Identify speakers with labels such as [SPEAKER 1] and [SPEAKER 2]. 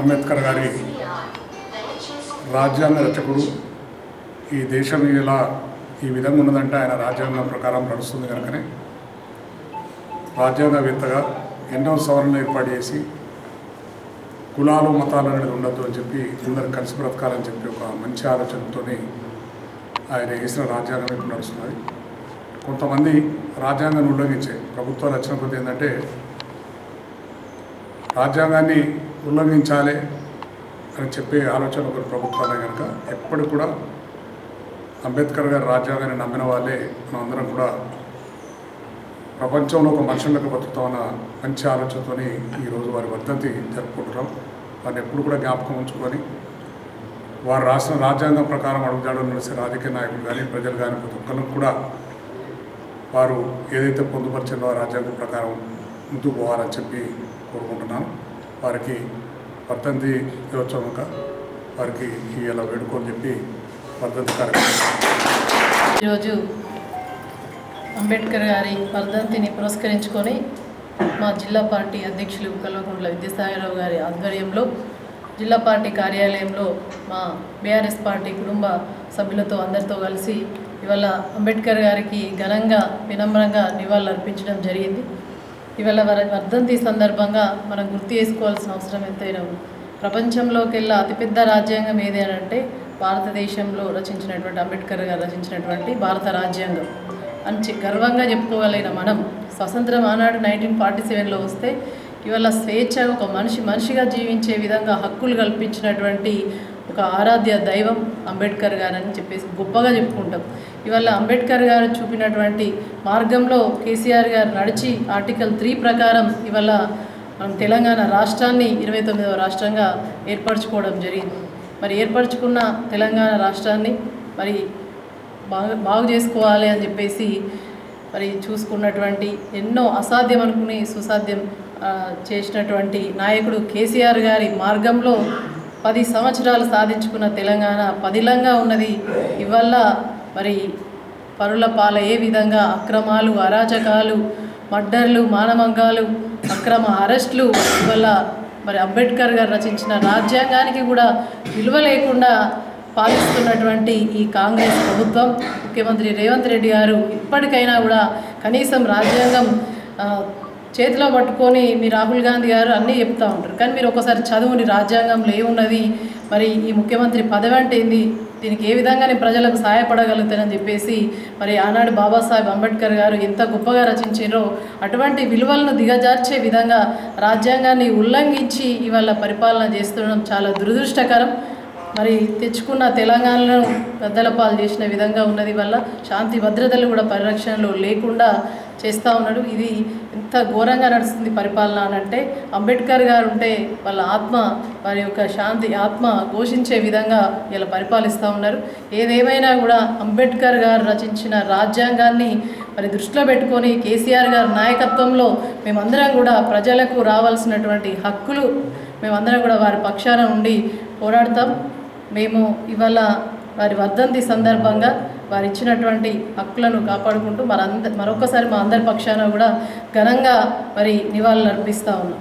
[SPEAKER 1] అంబేద్కర్ గారి రాజ్యాంగ రచకుడు. ఈ దేశం ఇలా ఈ విధంగా ఉన్నదంటే ఆయన రాజ్యాంగం ప్రకారం నడుస్తుంది కనుకనే. రాజ్యాంగవేత్తగా ఎన్నో సవరణలు ఏర్పాటు చేసి కులాలు మతాలు అనేది ఉండద్దు అని చెప్పి అందరు కలిసి బ్రతకాలని చెప్పి ఒక మంచి ఆలోచనతో ఆయన వేసిన రాజ్యాంగం ఇప్పుడు నడుస్తున్నది. కొంతమంది రాజ్యాంగాన్ని ఉల్లంఘించే ప్రభుత్వాలు వచ్చిన ఏంటంటే రాజ్యాంగాన్ని ఉల్లంఘించాలి అని చెప్పే ఆలోచన ఒక ప్రభుత్వాలే కనుక ఎప్పటికి కూడా అంబేద్కర్ గారి రాజ్యాంగాన్ని నమ్మిన వాళ్ళే మనందరం అందరం కూడా ప్రపంచంలో ఒక మనుషులకు బతుకుతామన్న మంచి ఆలోచనతో ఈరోజు వారి వర్ధంతి జరుపుకుంటున్నాం. వారిని ఎప్పుడు కూడా జ్ఞాపకం ఉంచుకొని వారు రాసిన రాజ్యాంగం ప్రకారం అడుగుజాడలు నడిచే రాజకీయ నాయకులు కానీ ప్రజలు కానీ ప్రతి ఒక్కరికి కూడా వారు ఏదైతే పొందుపరిచిందో రాజ్యాంగం ప్రకారం ముందుకు పోవాలని చెప్పి కోరుకుంటున్నాను. వారికి వర్ధంతి దినోత్సవంగా వారికి ఇలా వేడుకొని చెప్పి వర్ధంతి కార్యక్రమం
[SPEAKER 2] ఈరోజు అంబేద్కర్ గారి వర్ధంతిని పురస్కరించుకొని మా జిల్లా పార్టీ అధ్యక్షులు కల్వకుంట్ల విద్యాసాగరరావు గారి ఆధ్వర్యంలో జిల్లా పార్టీ కార్యాలయంలో మా బీఆర్ఎస్ పార్టీ కుటుంబ సభ్యులతో అందరితో కలిసి ఇవాళ అంబేద్కర్ గారికి ఘనంగా వినమ్రంగా నివాళులు అర్పించడం జరిగింది. ఇవాళ వారి వర్ధంతి సందర్భంగా మనం గుర్తు చేసుకోవాల్సిన అవసరం ఎంతైనా ఉంది. ప్రపంచంలోకెల్లా అతిపెద్ద రాజ్యాంగం ఏది అని అంటే భారతదేశంలో రచించినటువంటి అంబేద్కర్ గారు రచించినటువంటి భారత రాజ్యాంగం. అని గర్వంగా చెప్పుకోగలిగిన మనం స్వతంత్రం ఆనాడు నైన్టీన్ ఫార్టీ సెవెన్లో వస్తే ఇవాళ స్వేచ్ఛ ఒక మనిషి మనిషిగా జీవించే విధంగా హక్కులు కల్పించినటువంటి ఒక ఆరాధ్య దైవం అంబేద్కర్ గారు అని చెప్పేసి గొప్పగా చెప్పుకుంటాం. ఇవాళ అంబేద్కర్ గారు చూపినటువంటి మార్గంలో కేసీఆర్ గారు నడిచి ఆర్టికల్ త్రీ ప్రకారం ఇవాళ మనం తెలంగాణ రాష్ట్రాన్ని ఇరవై తొమ్మిదవ రాష్ట్రంగా ఏర్పరచుకోవడం జరిగింది. మరి ఏర్పరచుకున్న తెలంగాణ రాష్ట్రాన్ని మరి బాగు బాగు చేసుకోవాలి అని చెప్పేసి మరి చూసుకున్నటువంటి ఎన్నో అసాధ్యం అనుకుని సుసాధ్యం చేసినటువంటి నాయకుడు కేసీఆర్ గారి మార్గంలో పది సంవత్సరాలు సాధించుకున్న తెలంగాణ పదిలంగా ఉన్నది. ఇవల్ల మరి పరుల పాల ఏ విధంగా అక్రమాలు అరాచకాలు మర్డర్లు మానవంగాలు అక్రమ అరెస్టులు ఇవల్ల మరి అంబేద్కర్ గారు రచించిన రాజ్యాంగానికి కూడా విలువ లేకుండా పాలిస్తున్నటువంటి ఈ కాంగ్రెస్ ప్రభుత్వం ముఖ్యమంత్రి రేవంత్ రెడ్డి గారు ఇప్పటికైనా కూడా కనీసం రాజ్యాంగం చేతిలో పట్టుకొని మీ రాహుల్ గాంధీ గారు అన్నీ చెప్తూ ఉంటారు. కానీ మీరు ఒకసారి చదువుని రాజ్యాంగంలో ఏమున్నది? మరి ఈ ముఖ్యమంత్రి పదవి అంటే ఏంది? దీనికి ఏ విధంగా నేను ప్రజలకు సహాయపడగలుగుతానని చెప్పేసి మరి ఆనాడు బాబాసాహెబ్ అంబేద్కర్ గారు ఎంత గొప్పగా రచించారో అటువంటి విలువలను దిగజార్చే విధంగా రాజ్యాంగాన్ని ఉల్లంఘించి ఇవాళ పరిపాలన చేస్తుండడం చాలా దురదృష్టకరం. మరి తెచ్చుకున్న తెలంగాణను పెద్దల పాలు చేసిన విధంగా ఉన్నది వల్ల శాంతి భద్రతలు కూడా పరిరక్షణలో లేకుండా చేస్తూ ఉన్నాడు. ఇది ఎంత ఘోరంగా నడుస్తుంది పరిపాలన అని అంటే అంబేద్కర్ గారు ఉంటే వాళ్ళ ఆత్మ వారి యొక్క శాంతి ఆత్మ ఘోషించే విధంగా ఇలా పరిపాలిస్తూ ఉన్నారు. ఏదేమైనా కూడా అంబేద్కర్ గారు రచించిన రాజ్యాంగాన్ని మరి దృష్టిలో పెట్టుకొని కేసీఆర్ గారి నాయకత్వంలో మేమందరం కూడా ప్రజలకు రావాల్సినటువంటి హక్కులు మేమందరం కూడా వారి పక్షాన ఉండి పోరాడతాం. మేము ఇవాళ వారి వర్ధంతి సందర్భంగా వారు ఇచ్చినటువంటి హక్కులను కాపాడుకుంటూ మరంద మరొకసారి మా అందరి పక్షాన కూడా ఘనంగా మరి నివాళులు అర్పిస్తూ ఉన్నాం.